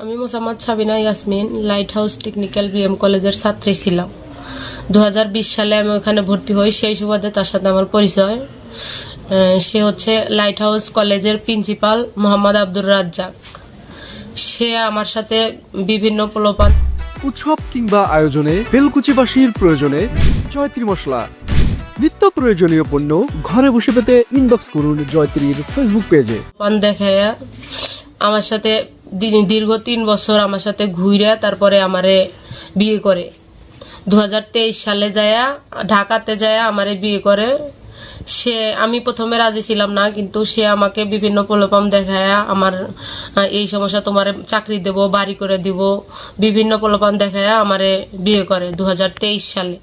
আমি Mosammat Sabina Yasmin light house technical BM কলেজের ছাত্রী ছিলাম। দু হাজার বিশ সালে আমি ওখানে ভর্তি হই সেই সুবাদে তার সাথে আমার পরিচয়। সে হচ্ছে লাইট হাউস কলেজের প্রিন্সিপাল মোহাম্মদ আব্দুর রাজ্জাক। সে আমার সাথে বিভিন্ন প্রলোপান উৎসব কিংবা আয়োজনে বেলকুচিবাসীর প্রয়োজনে জয়ত্রী মশলা। নিত্য প্রয়োজনীয় পণ্য ঘরে বসে পেতে ইনবক্স করুন জয়ত্রীর ফেসবুক পেজে পান দেখাইয়া আমার সাথে দীর্ঘ তিন বছর আমার সাথে ঘুরে তারপরে আমারে বিয়ে করে। দু হাজার তেইশ সালে যায়া, ঢাকাতে যায়া আমারে বিয়ে করে। সে, আমি প্রথমে রাজি ছিলাম না, কিন্তু সে আমাকে বিভিন্ন প্রলোপন দেখায়া আমার এই সমস্যা তোমার চাকরি দেব, বাড়ি করে দিব, বিভিন্ন প্রলোপন দেখায়া আমারে বিয়ে করে দুহাজার তেইশ সালে।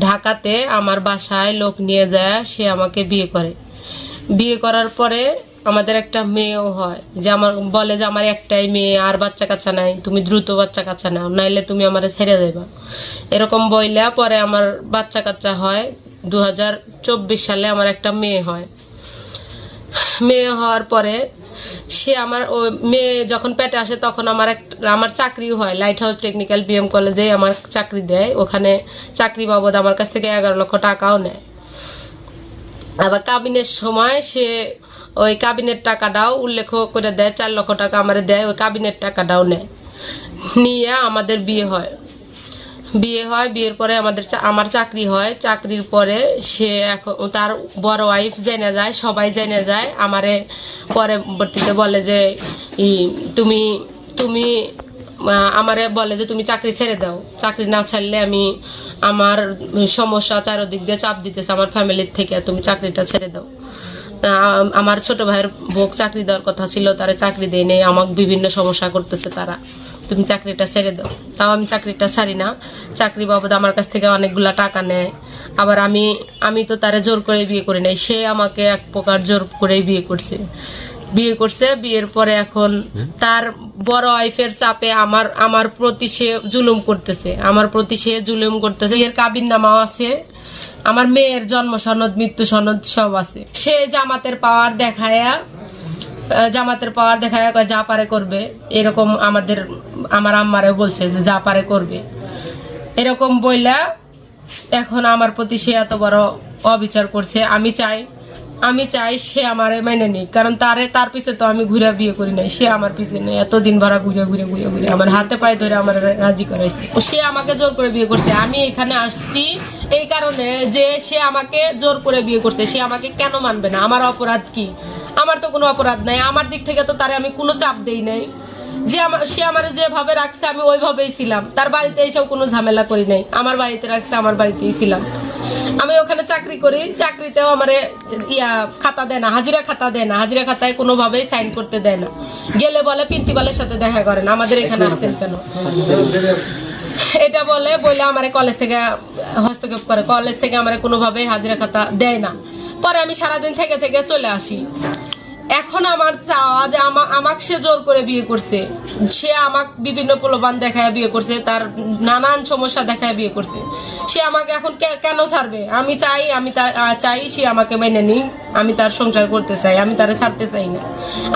ঢাকাতে আমার বাসায় লোক নিয়ে যায় সে আমাকে বিয়ে করে। বিয়ে করার পরে আমাদের একটা মেয়েও হয়, যে আমার বলে যে আমার একটাই মেয়ে, আর বাচ্চা কাচ্চা নাই, তুমি দ্রুত বাচ্চা কাচ্চা নাও, নাইলে তুমি আমারে ছেড়ে দেবা। এরকম বইলা পরে আমার বাচ্চা কাচ্চা হয় দু হাজার চব্বিশ সালে আমার একটা মেয়ে হয়। মেয়ে হওয়ার পরে সে আমার ও মেয়ে যখন পেটে আসে তখন আমার এক, আমার চাকরিও হয় লাইট হাউস টেকনিক্যাল বিএম কলেজে আমার চাকরি দেয়। ওখানে চাকরি বাবদ আমার কাছ থেকে এগারো লক্ষ টাকাও নেয়। আবার কাবিনের সময় সে ওই কাবিনের টাকাটাও উল্লেখ করে দেয়, চার লক্ষ টাকা আমার দেয়, ওই কাবিনের টাকাটাও নেয় নিয়ে আমাদের বিয়ে হয়। বিয়ে হয়, বিয়ের পরে আমাদের আমার চাকরি হয়। চাকরির পরে সে এখন তার বড় ওয়াইফ জেনে যায়, সবাই জেনে যায়। আমারে পরবর্তীতে বলে যে তুমি তুমি আমারে বলে যে, তুমি চাকরি ছেড়ে দাও। চাকরি না ছাড়লে আমি আমার সমস্যা চারদিক দিয়ে চাপ দিতেছে আমার ফ্যামিলির থেকে, তুমি চাকরিটা ছেড়ে দাও। আমার ছোট ভাইয়ের ভোগ চাকরি দেওয়ার কথা ছিল তারা চাকরি দেয় নেই আমাকে বিভিন্ন সমস্যা করতেছে তারা। তুমি চাকরিটা ছেড়ে দাও। তাও আমি চাকরিটা ছাড়ি না। চাকরি বাবদ আমার কাছ থেকে অনেকগুলা টাকা নেয়। আবার আমি আমি তো তারে জোর করে বিয়ে করি নাই। সে আমাকে এক প্রকার জোর করেই বিয়ে করছে। বিয়ে করছে বিয়ের পরে এখন তার বড় ওয়াইফের চাপে আমার আমার প্রতি সে জুলুম করতেছে। আমার প্রতি সে জুলুম করতেছে। এর কাবিন নামাও আছে। আমার মেয়ের জন্ম সনদ, মৃত্যু সনদ সব আছে। সে জামাতের পাওয়ার দেখায়া জামাতের পাওয়ার দেখায় যা পারে করবে। এরকম আমাদের, আমার আম্মারেও বলছে যে, যা পারে করবে। এরকম বইলা এখন আমার প্রতি সে এত বড় অবিচার করছে। আমি চাই আমি চাই সে আমারে মেনে নিক। কারণ তারে, তার পিছে তো আমি ঘুরে বিয়ে করি নাই। সে আমার পিছে নেই। এতদিন ভরা ঘুরে ঘুরে ঘুরে ঘুরে আমার হাতে পায়ে ধরে আমার রাজি করাইছে। সে আমাকে জোর করে বিয়ে করছে। আমি এখানে আসছি এই কারণে যে সে আমাকে জোর করে বিয়ে করছে। সে আমাকে কেন মানবে না? আমার অপরাধ কি? আমার তো কোনো অপরাধ নাই। আমার দিক থেকে তো তারে আমি কোনো চাপ দেই নাই। যে আমার সে আমার যেভাবে রাখছে, আমি ওইভাবেই ছিলাম। তার বাড়িতে এসেও কোনো ঝামেলা করি নাই। আমার বাড়িতে রাখছে, আমার বাড়িতেই ছিলাম। আমি ওখানে চাকরি করি চাকরিতেও আমার ইয়া খাতা দেয় না হাজিরা খাতা দেয় না হাজিরা খাতায় কোনোভাবেই সাইন করতে দেয় না। গেলে বলে প্রিন্সিপালের সাথে দেখা করেন আমাদের এখানে আসছেন কেন? এটা বলে বলে আমার কলেজ থেকে হস্তক্ষেপ করে কলেজ থেকে আমার কোনোভাবেই হাজিরা খাতা দেয় না। পরে আমি সারাদিন থেকে থেকে চলে আসি। এখন আমার চাওয়া যে আমা- আমাকে সে জোর করে বিয়ে করছে। সে আমাকে বিভিন্ন প্রলোভন দেখায় বিয়ে করছে, তার নানান সমস্যা দেখায় বিয়ে করছে। সে আমাকে এখন কেন ছাড়বে? আমি চাই আমি চাই সে আমাকে মেনে নি আমি তার সংসার করতে চাই, আমি তারে ছাড়তে চাই না।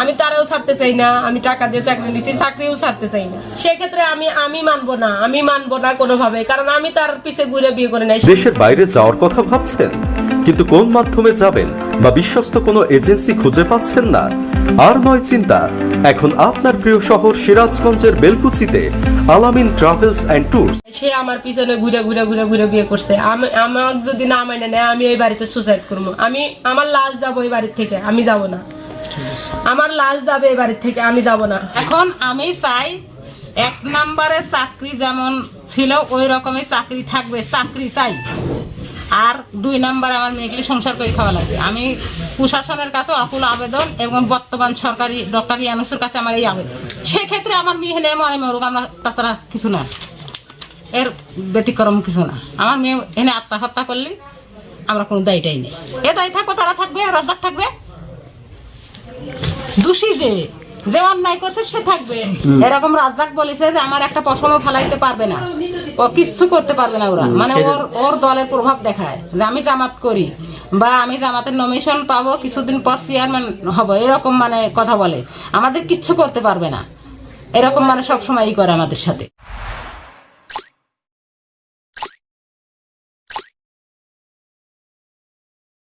আমি তারাও ছাড়তে চাই না, আমি টাকা দিয়ে চাকরি নিচ্ছি, চাকরিও ছাড়তে চাই না। সেক্ষেত্রে আমি আমি মানবো না, আমি মানবো না কোনোভাবে, কারণ আমি তার পিছে ঘুরে বিয়ে করে নাই। দেশের বাইরে যাওয়ার কথা ভাবছেন? কিন্তু কোন মাধ্যমে যাবেন বা বিশ্বস্ত কোনো এজেন্সি খুঁজে পাচ্ছেন না? আর নয় চিন্তা এখন আপনার প্রিয় শহর সিরাজগঞ্জের বেলকুচিতে আলামিন ট্রাভেলস অ্যান্ড ট্যুরস। সে আমার পিছনে ঘুরে ঘুরে ঘুরে ঘুরে বিয়ে করছে। আমি আমাকে যদি না মানে নেয় আমি ওই বাড়িতে সুসাইড করব। আমি আমার লাশ যাব ওই বাড়ির থেকে আমি যাব না। আমার লাশ যাবে এই বাড়ির থেকে আমি যাব না। এখন আমি চাই এক নম্বরে চাকরি যেমন ছিল ওই রকমই চাকরি থাকবে চাকরি চাই। আর দুই নম্বরে আমার মেয়েকে সংসার করে খাওয়া লাগবে। আমি প্রশাসনের কাছে অকুল আবেদন এবং বর্তমান সরকারি ডক্টর ইয়ানুসের কাছে আমার এই আবেদন। সেক্ষেত্রে আমার মেয়ে হেনে মনে মরুক আমরা তাছাড়া কিছু না। এর ব্যতিক্রম কিছু না। আমার মেয়ে এনে আত্মহত্যা করলে আমরা কোনো দায়টাই নেই। এ দায়ী থাকবে তারা থাকবে রাজাক থাকবে। দোষী যে যে অন্যায় করছে সে থাকবে। এরকম রাজ্জাক বলেছে যে আমার একটা পশম ফেলাইতে পারবে না। ও কিছু করতে পারবে না ওরা। মানে ওর ওর দলের প্রভাব দেখায় যে আমি জামাত করি বা আমি জামাতের নমিশন পাবো কিছুদিন পর চেয়ারম্যান হব। এরকম মানে কথা বলে। আমাদের কিচ্ছু করতে পারবে না। এরকম মানে সবসময়ই ই করে আমাদের সাথে।